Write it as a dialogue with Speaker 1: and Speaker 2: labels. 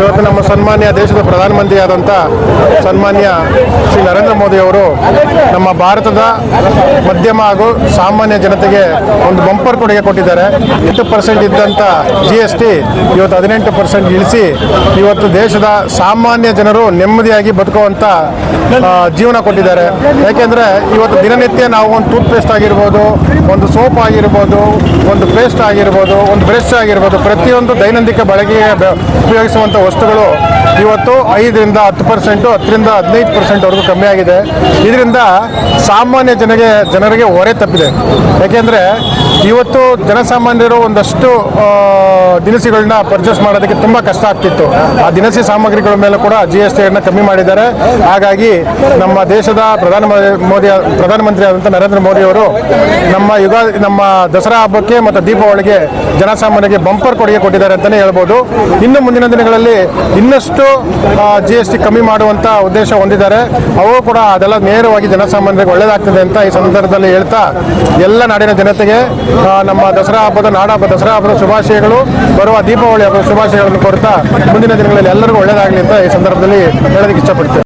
Speaker 1: ಇವತ್ತು ನಮ್ಮ ಸನ್ಮಾನ್ಯ ದೇಶದ ಪ್ರಧಾನಮಂತ್ರಿಯಾದಂಥ ಸನ್ಮಾನ್ಯ ಶ್ರೀ ನರೇಂದ್ರ ಮೋದಿ ಅವರು ನಮ್ಮ ಭಾರತದ ಮಧ್ಯಮ ಹಾಗೂ ಸಾಮಾನ್ಯ ಜನತೆಗೆ ಒಂದು ಬಂಪರ್ ಕೊಡುಗೆ ಕೊಟ್ಟಿದ್ದಾರೆ. ಎಂಟು ಪರ್ಸೆಂಟ್ ಇದ್ದಂಥ ಜಿ ಎಸ್ ಟಿ ಇವತ್ತು ಹದಿನೆಂಟು ಪರ್ಸೆಂಟ್ ಇಳಿಸಿ ಇವತ್ತು ದೇಶದ ಸಾಮಾನ್ಯ ಜನರು ನೆಮ್ಮದಿಯಾಗಿ ಬದುಕುವಂಥ ಜೀವನ ಕೊಟ್ಟಿದ್ದಾರೆ. ಯಾಕೆಂದರೆ ಇವತ್ತು ದಿನನಿತ್ಯ ನಾವು ಒಂದು ಟೂತ್ ಪೇಸ್ಟ್ ಆಗಿರ್ಬೋದು, ಒಂದು ಸೋಪ್ ಆಗಿರ್ಬೋದು, ಒಂದು ಪೇಸ್ಟ್ ಆಗಿರ್ಬೋದು, ಒಂದು ಬ್ರಷ್ ಆಗಿರ್ಬೋದು, ಪ್ರತಿಯೊಂದು ದೈನಂದಿಕ ಬಳಕೆಗೆ ಉಪಯೋಗಿಸುವಂಥ ವಸ್ತುಗಳು ಇವತ್ತು ಐದರಿಂದ ಹತ್ತು ಪರ್ಸೆಂಟು, ಹತ್ತರಿಂದ ಹದಿನೈದು ಪರ್ಸೆಂಟ್ವರೆಗೂ ಕಮ್ಮಿ ಆಗಿದೆ. ಇದರಿಂದ ಸಾಮಾನ್ಯ ಜನಗೆ, ಜನರಿಗೆ ಹೊರೆ ತಪ್ಪಿದೆ. ಯಾಕೆಂದರೆ ಇವತ್ತು ಜನಸಾಮಾನ್ಯರು ಒಂದಷ್ಟು ದಿನಸಿಗಳನ್ನ ಪರ್ಚೇಸ್ ಮಾಡೋದಕ್ಕೆ ತುಂಬ ಕಷ್ಟ ಆಗ್ತಿತ್ತು. ಆ ದಿನಸಿ ಸಾಮಗ್ರಿಗಳ ಮೇಲೆ ಕೂಡ ಜಿ ಎಸ್ ಟಿಯನ್ನು ಕಮ್ಮಿ ಮಾಡಿದ್ದಾರೆ. ಹಾಗಾಗಿ ನಮ್ಮ ದೇಶದ ಪ್ರಧಾನ ಮೋದಿ, ಪ್ರಧಾನಮಂತ್ರಿ ಆದಂಥ ನರೇಂದ್ರ ಮೋದಿ ಅವರು ನಮ್ಮ ಯುಗಾದಿ ನಮ್ಮ ದಸರಾ ಹಬ್ಬಕ್ಕೆ ಮತ್ತು ದೀಪಾವಳಿಗೆ ಜನಸಾಮಾನ್ಯರಿಗೆ ಬಂಪರ್ ಕೊಡುಗೆ ಕೊಟ್ಟಿದ್ದಾರೆ ಅಂತಲೇ ಹೇಳ್ಬೋದು. ಇನ್ನು ಮುಂದಿನ ದಿನಗಳಲ್ಲಿ ಇನ್ನಷ್ಟು ಜಿ ಎಸ್ ಟಿ ಕಮ್ಮಿ ಮಾಡುವಂಥ ಉದ್ದೇಶ ಹೊಂದಿದ್ದಾರೆ. ಅವರು ಕೂಡ ಅದೆಲ್ಲ ನೇರವಾಗಿ ಜನಸಾಮಾನ್ಯರಿಗೆ ಒಳ್ಳೆಯದಾಗ್ತದೆ ಅಂತ ಈ ಸಂದರ್ಭದಲ್ಲಿ ಹೇಳ್ತಾ ಎಲ್ಲ ನಾಡಿನ ಜನತೆಗೆ ನಮ್ಮ ದಸರಾ ಹಬ್ಬದ ನಾಡಹಬ್ಬ ದಸರಾ ಹಬ್ಬದ ಶುಭಾಶಯಗಳು. ಬರುವ ದೀಪಾವಳಿ ಹಬ್ಬದ ಶುಭಾಶಯಗಳನ್ನು ಕೋರ್ತಾ ಮುಂದಿನ ದಿನಗಳಲ್ಲಿ ಎಲ್ಲರಿಗೂ ಒಳ್ಳೆಯದಾಗಲಿ ಅಂತ ಈ ಸಂದರ್ಭದಲ್ಲಿ ಹೇಳೋದಕ್ಕೆ ಇಷ್ಟಪಡ್ತೇವೆ